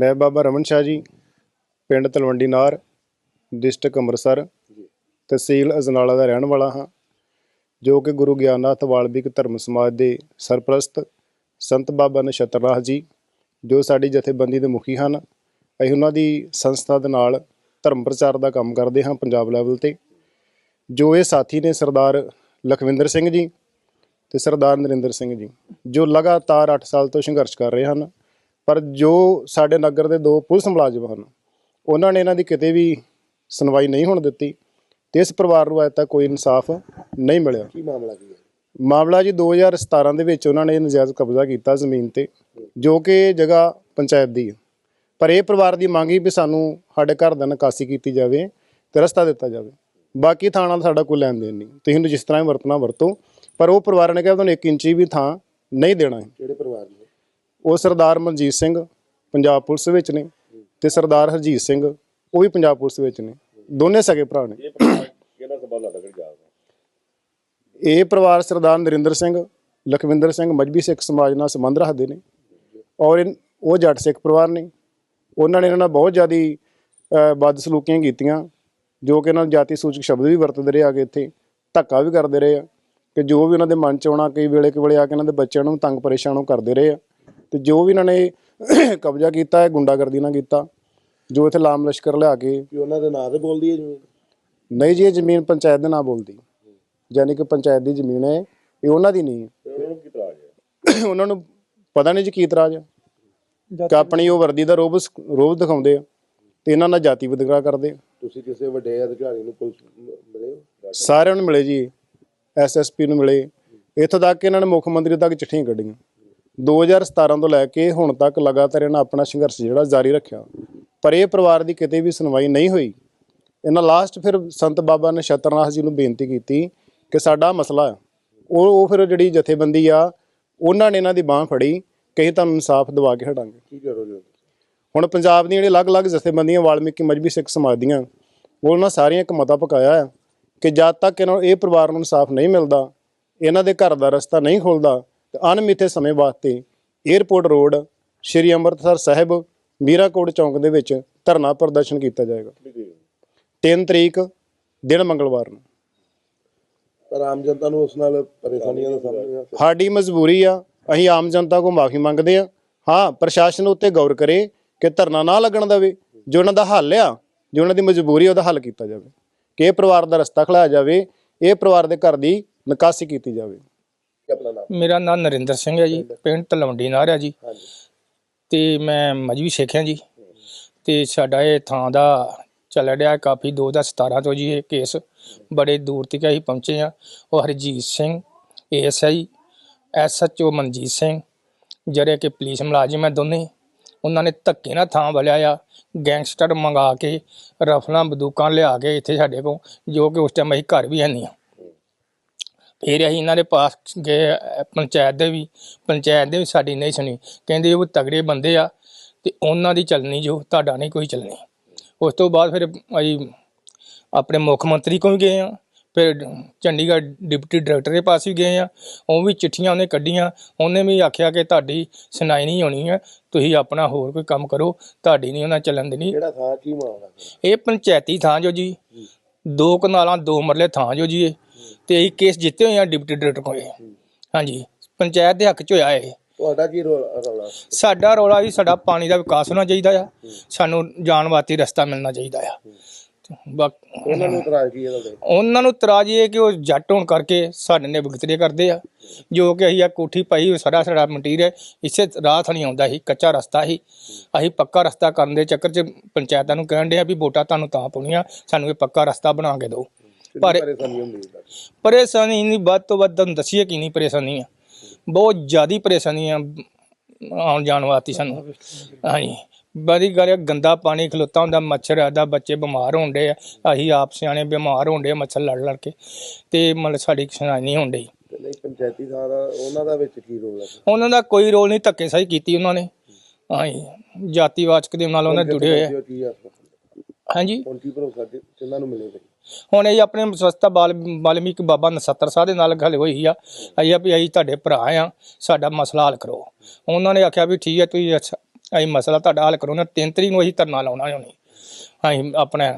ਮੈਂ ਬਾਬਾ ਰਮਨ ਸ਼ਾਹ ਜੀ ਪਿੰਡ ਤਲਵੰਡੀ ਨਾਰ ਡਿਸਟ੍ਰਿਕਟ ਅੰਮ੍ਰਿਤਸਰ ਤਹਿਸੀਲ ਅਜਨਾਲਾ ਦਾ ਰਹਿਣ ਵਾਲਾ ਹਾਂ ਜੋ ਕਿ ਗੁਰੂ ਗਿਆਨਨਾਥ ਵਾਲਮੀਕ ਧਰਮ ਸਮਾਜ ਦੇ ਸਰਪ੍ਰਸਤ ਸੰਤ ਬਾਬਾ ਨਛੱਤਰਨਾਥ ਜੀ ਜੋ ਸਾਡੀ ਜਥੇਬੰਦੀ ਦੇ ਮੁਖੀ ਹਨ। ਅਸੀਂ ਉਹਨਾਂ ਦੀ ਸੰਸਥਾ ਦੇ ਨਾਲ ਧਰਮ ਪ੍ਰਚਾਰ ਦਾ ਕੰਮ ਕਰਦੇ ਹਾਂ ਪੰਜਾਬ ਲੈਵਲ ਤੇ। ਜੋ ਇਹ ਸਾਥੀ ਨੇ ਸਰਦਾਰ ਲਖਵਿੰਦਰ ਸਿੰਘ ਜੀ ਤੇ ਸਰਦਾਰ ਨਰਿੰਦਰ ਸਿੰਘ ਜੀ ਜੋ ਲਗਾਤਾਰ 8 ਸਾਲ ਤੋਂ ਸੰਘਰਸ਼ ਕਰ ਰਹੇ ਹਨ। ਪਰ ਜੋ ਸਾਡੇ ਨਗਰ ਦੇ ਦੋ ਪੁਲਿਸ ਮੁਲਾਜ਼ਮ ਹਨ ਉਹਨਾਂ ਨੇ ਇਹਨਾਂ ਦੀ ਕਿਤੇ ਵੀ ਸੁਣਵਾਈ ਨਹੀਂ ਹੋਣ ਦਿੱਤੀ ਤੇ ਇਸ ਪਰਿਵਾਰ ਨੂੰ ਅਜੇ ਤੱਕ ਕੋਈ ਇਨਸਾਫ ਨਹੀਂ ਮਿਲਿਆ। ਕੀ ਮਾਮਲਾ ਕੀ ਹੈ? ਮਾਮਲਾ ਜੀ 2017 ਦੇ ਵਿੱਚ ਉਹਨਾਂ ਨੇ ਨਜਾਇਜ਼ ਕਬਜ਼ਾ ਕੀਤਾ ਜ਼ਮੀਨ ਤੇ ਜੋ ਕਿ ਜਗ੍ਹਾ ਪੰਚਾਇਤ ਦੀ ਹੈ। ਪਰ ਇਹ ਪਰਿਵਾਰ ਦੀ ਮੰਗ ਸੀ ਵੀ ਸਾਨੂੰ ਸਾਡੇ ਘਰ ਦਾ ਨਿਕਾਸੀ ਕੀਤੀ ਜਾਵੇ ਤੇ ਰਸਤਾ ਦਿੱਤਾ ਜਾਵੇ। ਬਾਕੀ ਥਾਂ ਨਾਲ ਸਾਡਾ ਕੋਈ ਲੈਣ ਦੇਣ ਨਹੀਂ। ਤੁਸੀਂ ਇਹਨੂੰ ਜਿਸ ਤਰ੍ਹਾਂ ਹੀ ਵਰਤਣਾ ਵਰਤੋ ਪਰ ਉਹ ਪਰਿਵਾਰ ਨੇ ਕਿਹਾ ਤੁਹਾਨੂੰ 1 ਇੰਚੀ ਵੀ ਥਾਂ ਨਹੀਂ ਦੇਣਾ ਹੈ। ਨੇ ਉਹ ਸਰਦਾਰ ਮਨਜੀਤ ਸਿੰਘ ਪੰਜਾਬ ਪੁਲਿਸ ਵਿੱਚ ਨੇ ਤੇ ਸਰਦਾਰ ਹਰਜੀਤ ਸਿੰਘ ਉਹ ਵੀ ਪੰਜਾਬ ਪੁਲਿਸ ਵਿੱਚ ਨੇ। ਦੋਨੇ ਸਗੇ ਭਰਾ ਨੇ। ਕਿਹੜਾ ਸਬੰਧ ਇਹ ਪਰਿਵਾਰ ਸਰਦਾਰ ਨਰਿੰਦਰ ਸਿੰਘ ਲਖਵਿੰਦਰ ਸਿੰਘ ਮਜਬੀ ਸਿੱਖ ਸਮਾਜ ਨਾਲ ਸੰਬੰਧ ਰੱਖਦੇ ਨੇ ਔਰ ਉਹ ਜੱਟ ਸਿੱਖ ਪਰਿਵਾਰ ਨੇ। ਉਹਨਾਂ ਨੇ ਇਹਨਾਂ ਨਾਲ ਬਹੁਤ ਜ਼ਿਆਦੀ ਬਦਸਲੂਕੀਆਂ ਕੀਤੀਆਂ ਜੋ ਕਿ ਇਹਨਾਂ ਨੂੰ ਜਾਤੀ ਸੂਚਕ ਸ਼ਬਦ ਵੀ ਵਰਤਦੇ ਰਹੇ ਆਗੇ ਇੱਥੇ ਧੱਕਾ ਵੀ ਕਰਦੇ ਰਹੇ ਆ ਕਿ ਜੋ ਵੀ ਉਹਨਾਂ ਦੇ ਮਨ ਚ ਆਉਣਾ ਕਈ ਵੇਲੇ ਕਿ ਵੇਲੇ ਆ ਕੇ ਇਹਨਾਂ ਦੇ ਬੱਚਿਆਂ ਨੂੰ ਤੰਗ ਪਰੇਸ਼ਾਨ ਉਹ ਕਰਦੇ ਰਹੇ ਆ। ਤੇ ਜੋ ਵੀ ਇਹਨਾਂ ਨੇ ਕਬਜ਼ਾ ਕੀਤਾ ਹੈ ਗੁੰਡਾਗਰਦੀ ਨਾਲ ਕੀਤਾ ਜੋ ਇੱਥੇ ਲਾਮ ਲਸ਼ਕਰ ਲਿਆ ਕੇ। ਕਿ ਉਹਨਾਂ ਦੇ ਨਾਂ ਤੇ ਬੋਲਦੀ ਹੈ ਜ਼ਮੀਨ? ਨਹੀਂ ਜੀ ਇਹ ਜ਼ਮੀਨ ਪੰਚਾਇਤ ਦੇ ਨਾਂ ਬੋਲਦੀ। ਯਾਨੀ ਕਿ ਪੰਚਾਇਤ ਦੀ ਜ਼ਮੀਨ ਹੈ ਇਹ ਉਹਨਾਂ ਦੀ ਨਹੀਂ ਹੈ। ਉਹਨਾਂ ਨੂੰ ਕੀ ਤਰਾਜ ਹੈ? ਉਹਨਾਂ ਨੂੰ ਪਤਾ ਨਹੀਂ ਜੀ ਕੀ ਇਤਰਾਜ਼ ਕਿ ਆਪਣੀ ਉਹ ਵਰਦੀ ਦਾ ਰੋਬ ਰੋਬ ਦਿਖਾਉਂਦੇ ਆ ਤੇ ਇਹਨਾਂ ਨਾਲ ਜਾਤੀ ਵਿਤਕਰਾ ਕਰਦੇ ਆ। ਤੁਸੀਂ ਕਿਸੇ ਵੱਡੇ ਅਧਿਕਾਰੀ ਨੂੰ ਪੁਲਿਸ ਮ- ਮਿਲੇ ਹੋ? ਸਾਰਿਆਂ ਨੂੰ ਮਿਲੇ ਜੀ ਐਸਐਸਪੀ ਨੂੰ ਮਿਲੇ। ਇੱਥੋਂ ਤੱਕ ਕਿ ਇਹਨਾਂ ਨੇ ਮੁੱਖ ਮੰਤਰੀ ਤੱਕ ਚਿੱਠੀਆਂ ਕੱਢੀਆਂ। 2017 ਤੋਂ ਲੈ ਕੇ ਹੁਣ ਤੱਕ ਲਗਾਤਾਰ ਇਹਨਾਂ ਆਪਣਾ ਸੰਘਰਸ਼ ਜਿਹੜਾ ਜਾਰੀ ਰੱਖਿਆ। ਪਰ ਇਹ ਪਰਿਵਾਰ ਦੀ ਕਿਤੇ ਵੀ ਸੁਣਵਾਈ ਨਹੀਂ ਹੋਈ। ਇਹਨਾਂ ਲਾਸਟ ਫਿਰ ਸੰਤ ਬਾਬਾ ਨਛੱਤਰਨਾਥ ਜੀ ਨੂੰ ਬੇਨਤੀ ਕੀਤੀ ਕਿ ਸਾਡਾ ਮਸਲਾ ਹੈ ਉਹ ਉਹ ਫਿਰ ਜਿਹੜੀ ਜਥੇਬੰਦੀ ਆ ਉਹਨਾਂ ਨੇ ਇਹਨਾਂ ਦੀ ਬਾਹ ਫੜੀ ਕਿ ਅਸੀਂ ਤੁਹਾਨੂੰ ਇਨਸਾਫ ਦਿਵਾ ਕੇ ਹਟਾਂਗੇ। ਕੀ ਕਰੋਗੇ ਹੁਣ? ਹੁਣ ਪੰਜਾਬ ਦੀਆਂ ਜਿਹੜੀਆਂ ਅਲੱਗ-ਅਲੱਗ ਜਥੇਬੰਦੀਆਂ ਵਾਲਮੀਕੀ ਮਜਬੀ ਸਿੱਖ ਸਮਾਜ ਦੀਆਂ ਉਹ ਉਹਨਾਂ ਸਾਰੀਆਂ ਇੱਕ ਮਤਾ ਪਕਾਇਆ ਹੈ ਕਿ ਜਦ ਤੱਕ ਇਹਨਾਂ ਨੂੰ ਇਹ ਪਰਿਵਾਰ ਨੂੰ ਇਨਸਾਫ ਨਹੀਂ ਮਿਲਦਾ ਇਹਨਾਂ ਦੇ ਘਰ ਦਾ ਰਸਤਾ ਨਹੀਂ ਖੁੱਲਦਾ ਤੇ ਅਣਮਿੱਥੇ ਸਮੇਂ ਵਾਸਤੇ 에ਅਰਪੋਰਟ ਰੋਡ ਸ਼੍ਰੀ ਅੰਮ੍ਰਿਤਸਰ ਸਾਹਿਬ ਮੀਰਾਕੋਟ ਚੌਂਕ ਦੇ ਵਿੱਚ ਧਰਨਾ ਪ੍ਰਦਰਸ਼ਨ ਕੀਤਾ ਜਾਏਗਾ। 3 ਤਰੀਕ ਦਿਨ ਮੰਗਲਵਾਰ ਨੂੰ। ਪਰ ਆਮ ਜਨਤਾ ਨੂੰ ਉਸ ਨਾਲ ਪਰੇਸ਼ਾਨੀਆਂ ਦਾ ਸਾਹਮਣਾ ਸਾਡੀ ਮਜਬੂਰੀ ਆ ਅਸੀਂ ਆਮ ਜਨਤਾ ਕੋ ਮਾਫੀ ਮੰਗਦੇ ਆ। ਹਾਂ ਪ੍ਰਸ਼ਾਸਨ ਉੱਤੇ ਗੌਰ ਕਰੇ ਕਿ ਧਰਨਾ ਨਾ ਲੱਗਣ ਦੇਵੇ। ਜੋ ਉਹਨਾਂ ਦਾ ਹੱਲ ਆ ਜੋ ਉਹਨਾਂ ਦੀ ਮਜਬੂਰੀ ਉਹਦਾ ਹੱਲ ਕੀਤਾ ਜਾਵੇ। ਕਿ ਇਹ ਪਰਿਵਾਰ ਦਾ ਰਸਤਾ ਖਲਾਇਆ ਜਾਵੇ ਇਹ ਪਰਿਵਾਰ ਦੇ ਘਰ ਦੀ ਨਿਕਾਸੀ ਕੀਤੀ ਜਾਵੇ। ਕੀ ਆਪਣਾ ਨਾਮ? ਮੇਰਾ ਨਾਮ ਨਰਿੰਦਰ ਸਿੰਘ ਹੈ ਜੀ ਪਿੰਡ ਤਲਵੰਡੀ ਨਾਰ ਹੈ ਜੀ। ਹਾਂਜੀ। ਤੇ ਮੈਂ ਮਜਬੀ ਸਿੱਖਿਆ ਜੀ। ਤੇ ਸਾਡਾ ਇਹ ਥਾਂ ਦਾ ਚੱਲ ਰਿਹਾ ਕਾਫੀ 2017 ਤੋਂ ਜੀ ਇਹ ਕੇਸ ਬੜੇ ਦੂਰ ਤੱਕ ਅਸੀਂ ਪਹੁੰਚੇ ਆ ਉਹ ਹਰਜੀਤ ਸਿੰਘ ਏਐਸਆਈ ਐਸਐਚਓ ਮਨਜੀਤ ਸਿੰਘ ਜਿਹੜੇ ਕਿ ਪੁਲਿਸ ਮੁਲਾਜ਼ਮ ਹੈ ਦੋਨੇ। ਉਹਨਾਂ ਨੇ ਧੱਕੇ ਨਾਲ ਥਾਂ ਵਲਿਆ ਆ ਗੈਂਗਸਟਰ ਮੰਗਾ ਕੇ ਰਫਲਾਂ ਬੰਦੂਕਾਂ ਲਿਆ ਕੇ ਇੱਥੇ ਸਾਡੇ ਕੋਲ ਜੋ ਕਿ ਉਸ ਟਾਈਮ ਅਸੀਂ ਘਰ ਵੀ ਹੈ ਨਹੀਂ ਆ ਫਿਰ ਅਸੀਂ ਇਹਨਾਂ ਦੇ ਪਾਸ ਗਏ ਅਹ ਪੰਚਾਇਤ ਦੇ ਵੀ ਪੰਚਾਇਤ ਦੇ ਵੀ ਸਾਡੀ ਨਹੀਂ ਸੁਣੀ। ਕਹਿੰਦੇ ਉਹ ਤਗੜੇ ਬੰਦੇ ਆ ਤੇ ਉਹਨਾਂ ਦੀ ਚੱਲਣੀ ਜੋ ਤੁਹਾਡਾ ਨਹੀਂ ਕੋਈ ਚੱਲਣੀ। ਉਸ ਤੋਂ ਬਾਅਦ ਫਿਰ ਅਸੀਂ ਆਪਣੇ ਮੁੱਖ ਮੰਤਰੀ ਕੋਲ ਵੀ ਗਏ ਆ ਫਿਰ ਚੰਡੀਗੜ੍ਹ ਡਿਪਟੀ ਡਾਇਰੈਕਟਰ ਦੇ ਪਾਸ ਵੀ ਗਏ ਆ ਉਹ ਵੀ ਚਿੱਠੀਆਂ ਉਹਨੇ ਕੱਢੀਆਂ। ਉਹਨੇ ਵੀ ਆਖਿਆ ਕਿ ਤੁਹਾਡੀ ਸੁਣਾਈ ਨਹੀਂ ਹੋਣੀ ਹੈ। ਤੁਸੀਂ ਆਪਣਾ ਹੋਰ ਕੋਈ ਕੰਮ ਕਰੋ। ਤੁਹਾਡੀ ਨਹੀਂ ਉਹਨਾਂ ਚੱਲਣ ਦੇਣੀ। ਕਿਹੜਾ ਥਾਂ ਕੀ ਮਾਮਲਾ? ਇਹ ਪੰਚਾਇਤੀ ਥਾਂ ਜੋ ਜੀ। ਦੋ ਕਨਾਲਾਂ ਦੋ ਮਰਲੇ ਥਾਂ ਜੋ ਜੀ ਇਹ। ਤੇ ਇਹ ਕੇਸ ਜਿੱਤੇ ਹੋਏ ਆ ਡਿਪਟੀ ਡਾਇਰੈਕਟਰ ਕੋਲ। ਇਹ। ਹਾਂਜੀ ਪੰਚਾਇਤ ਦੇ ਹੱਕ ਚ ਹੋਇਆ ਇਹ। ਤੁਹਾਡਾ ਕੀ ਰੋਲ ਰੌਲਾ? ਸਾਡਾ ਰੌਲਾ ਵੀ ਸਾਡਾ ਪਾਣੀ ਦਾ ਵਿਕਾਸ ਹੋਣਾ ਚਾਹੀਦਾ ਆ। ਸਾਨੂੰ ਜਾਣ ਵਾਸਤੇ ਰਸਤਾ ਮਿਲਣਾ ਚਾਹੀਦਾ ਆ। ਬਾਕ- ਉਹਨਾਂ ਨੂੰ ਇਤਰਾਜ਼ ਕੀ ਹੈ ਤੁਹਾਡੇ? ਉਹਨਾਂ ਨੂੰ ਤਰਾਜ ਇਹ ਹੈ ਕਿ ਉਹ ਜੱਟ ਹੋਣ ਕਰਕੇ ਸਾਡੇ ਨੇ ਵਿਗਤਰੇ ਕਰਦੇ ਆ। ਜੋ ਕਿ ਅਸੀਂ ਆ ਕੋਠੀ ਪਾਈ ਉਹ ਸਾਡਾ ਸਾਡਾ ਮਟੀਰੀਅਲ ਇਸੇ ਰਾਹ ਥਣੀ ਆਉਂਦਾ ਸੀ ਕੱਚਾ ਰਸਤਾ ਸੀ। ਅਸੀਂ ਪੱਕਾ ਰਸਤਾ ਕਰਨ ਦੇ ਚੱਕਰ 'ਚ ਪੰਚਾਇਤਾਂ ਨੂੰ ਕਹਿਣ ਡਿਆ ਵੀ ਵੋਟਾਂ ਤੁਹਾਨੂੰ ਤਾਂ ਪਾਉਣੀਆਂ ਸਾਨੂੰ ਇਹ ਪੱਕਾ ਰਸਤਾ ਬਣਾ ਕੇ ਦਿਓ। ਪਰ ਪਰੇਸ਼ਾਨੀ ਹੁੰਦੀ ਹੈ ਪਰੇਸ਼ਾਨੀ ਨਹੀਂ ਵੱਧ ਤੋਂ ਵੱਧ ਤੁਹਾਨੂੰ ਦੱਸੀਏ ਕਿ ਨਹੀਂ ਪਰੇਸ਼ਾਨੀ ਆ। ਬਹੁਤ ਜ਼ਿਆਦੀ ਪਰੇਸ਼ਾਨੀ ਆ ਆਉਣ ਜਾਣ ਵਾਸਤੇ ਸਾਨੂੰ। ਹਾਂਜੀ। ਬੜੀ ਗੱਲ ਆ, ਗੰਦਾ ਪਾਣੀ ਖਲੋਤਾ ਹੁੰਦਾ ਮੱਛਰ ਆਦਾ ਬੱਚੇ ਬਿਮਾਰ ਹੁੰਦੇ ਆ। ਅਸੀਂ ਆਪ ਸਿਆਣੇ ਬਿਮਾਰ ਹੁੰਦੇ ਆ ਮੱਛਰ ਲੜ ਲੜ ਕੇ। ਤੇ ਮਤਲਬ ਸਾਡੀ ਸੁਣਾਈ ਨਹੀਂ ਹੁੰਦੀ ਤੇ ਨਹੀਂ ਪੰਚਾਇਤੀ ਦਾ ਉਹਨਾਂ ਦਾ ਵਿੱਚ ਕੀ ਰੋਲ ਹੈ ਉਹਨਾਂ ਦਾ ਕੋਈ ਰੋਲ ਨਹੀਂ ਧੱਕੇ ਸਹੀ ਕੀਤੀ ਉਹਨਾਂ ਨੇ। ਹਾਂਜੀ। ਜਾਤੀਵਾਚਕ ਦੇ ਨਾਲ ਉਹਨਾਂ ਜੁੜੇ ਹੋਏ ਆ। ਹਾਂਜੀ। ਹੁਣ ਕੀ ਭਰੋਸਾ ਕਿ ਕਿੰਨਾਂ ਨੂੰ ਮਿਲੇਗਾ ਹੁਣ ਇਹ ਆਪਣੇ ਸਵਸਥਾ ਬਾਲ ਬਾਲਮੀਕ ਬਾਬਾ ਨਸੱਤਰ ਸਾਹਿਬ ਦੇ ਨਾਲ ਗੱਲ ਹੋਈ ਆ। ਅਸੀਂ ਆ ਵੀ ਅਸੀਂ ਤੁਹਾਡੇ ਭਰਾ ਆ। ਸਾਡਾ ਮਸਲਾ ਹੱਲ ਕਰੋ। ਉਹਨਾਂ ਨੇ ਆਖਿਆ ਵੀ ਠੀਕ ਹੈ ਤੁਸੀਂ ਅੱਛਾ ਅਸੀਂ ਮਸਲਾ ਤੁਹਾਡਾ ਹੱਲ ਕਰੋ। ਨਾ ਤਿੰਨ ਤਰੀਕ ਨੂੰ ਅਸੀਂ ਧਰਨਾ ਲਾਉਣਾ ਹੋਣੀ ਅਸੀਂ ਆਪਣਾ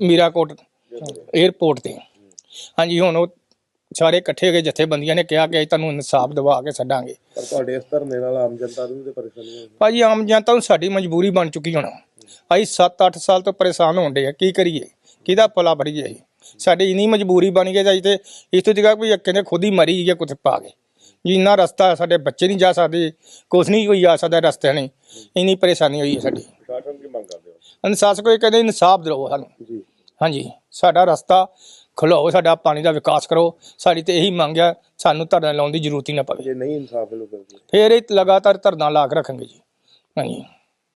ਮੀਰਾਕੋਟ 에ਅਰਪੋਰਟ ਤੇ। ਹਾਂਜੀ ਹੁਣ ਉਹ ਸਾਰੇ ਇਕੱਠੇ ਹੋ ਕੇ ਜਥੇਬੰਦੀਆਂ ਨੇ ਕਿਹਾ ਕਿ ਅਸੀਂ ਤੁਹਾਨੂੰ ਇਨਸਾਫ ਦਿਵਾ ਕੇ ਛੱਡਾਂਗੇ। ਪਰ ਤੁਹਾਡੇ ਇਸ ਧਰਨੇ ਨਾਲ ਆਮ ਜਨਤਾ ਨੂੰ ਤੇ ਪਰੇਸ਼ਾਨੀ ਹੋਈ ਭਾਜੀ ਆਮ ਜਨਤਾ ਨੂੰ ਸਾਡੀ ਮਜਬੂਰੀ ਬਣ ਚੁੱਕੀ ਹੁਣ। ਅਸੀਂ 7-8 ਸਾਲ ਤੋਂ ਪਰੇਸ਼ਾਨ ਹੋਣ ਡੇ ਆ। ਕੀ ਕਰੀਏ? ਕਿਹਦਾ ਭਲਾ ਭਰੀਏ ਅਸੀਂ ਸਾਡੀ ਇਨੀ ਮਜਬੂਰੀ ਬਣ ਗਈ ਜਾਈ ਤੇ ਇਸ ਤੋਂ ਜਗ੍ਹਾ ਕੋਈ ਕਹਿੰਦੇ ਖੁਦ ਹੀ ਮਰੀ ਗਿਆ ਕੁਝ ਪਾ ਕੇ ਜੀ ਇੰਨਾ ਰਸਤਾ ਸਾਡੇ ਬੱਚੇ ਨਹੀਂ ਜਾ ਸਕਦੇ ਕੁਛ ਨਹੀਂ ਕੋਈ ਆ ਸਕਦਾ ਰਸਤੇ ਨਹੀਂ। ਇੰਨੀ ਪਰੇਸ਼ਾਨੀ ਹੋਈ ਹੈ ਸਾਡੀ। ਪ੍ਰਸ਼ਾਸਨ ਕੀ ਮੰਗ ਕਰਦੇ ਹੋ? ਇਨਸਾਫ ਕੋਈ ਕਹਿੰਦੇ ਇਨਸਾਫ ਦਿਓ ਸਾਨੂੰ। ਹਾਂਜੀ ਸਾਡਾ ਰਸਤਾ ਖੁਲਾਓ ਸਾਡਾ ਪਾਣੀ ਦਾ ਵਿਕਾਸ ਕਰੋ। ਸਾਡੀ ਤੇ ਇਹੀ ਮੰਗ ਆ ਸਾਨੂੰ ਧਰਨਾ ਲਾਉਣ ਦੀ ਜ਼ਰੂਰਤ ਹੀ ਨਾ ਪਵੇ। ਜੇ ਨਹੀਂ ਇਨਸਾਫ ਮਿਲੂ ਫਿਰ ਇਹ ਲਗਾਤਾਰ ਧਰਨਾ ਲਾ ਕੇ ਰੱਖਾਂਗੇ ਜੀ। ਹਾਂਜੀ।